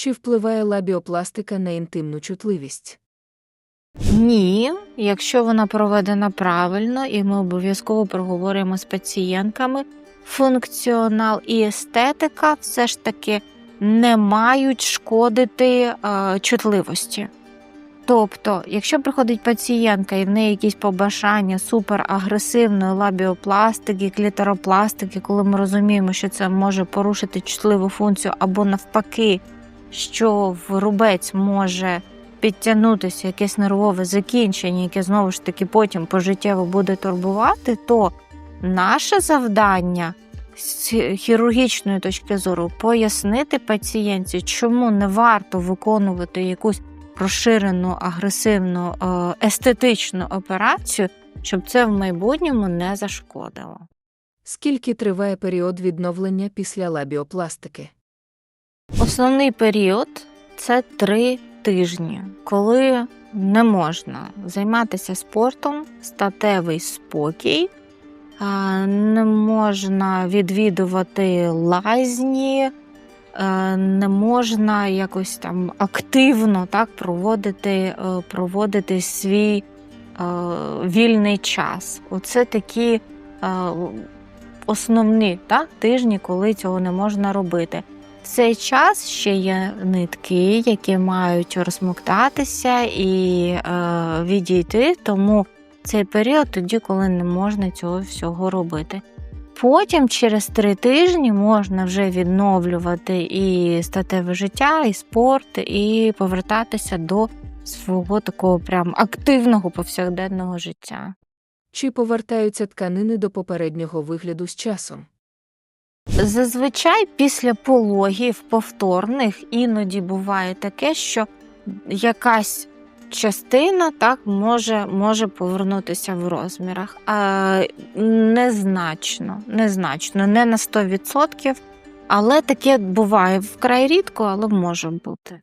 Чи впливає лабіопластика на інтимну чутливість? Ні, якщо вона проведена правильно, і ми обов'язково проговорюємо з пацієнтками, функціонал і естетика все ж таки не мають шкодити е, чутливості. Тобто, якщо приходить пацієнтка і в неї якісь побажання суперагресивної лабіопластики, клітеропластики, коли ми розуміємо, що це може порушити чутливу функцію, або навпаки, що в рубець може підтягнутися якесь нервове закінчення, яке знову ж таки потім пожиттєво буде турбувати, то наше завдання з хірургічної точки зору пояснити пацієнтці, чому не варто виконувати якусь розширену агресивну е, естетичну операцію, щоб це в майбутньому не зашкодило. Скільки триває період відновлення після лабіопластики? Основний період це три тижні, коли не можна займатися спортом, статевий спокій, не можна відвідувати лазні, не можна якось там активно так проводити, е, проводити свій е, вільний час. Оце такі е, основні так, тижні, коли цього не можна робити. Цей час ще є нитки, які мають розмоктатися і е, відійти, тому цей період тоді, коли не можна цього всього робити. Потім через три тижні можна вже відновлювати і статеве життя, і спорт, і повертатися до свого такого прям активного повсякденного життя. Чи повертаються тканини до попереднього вигляду з часом? Зазвичай після пологів повторних іноді буває таке, що якась частина так може, може повернутися в розмірах. А, незначно, незначно, не на 100%, але таке буває вкрай рідко, але може бути.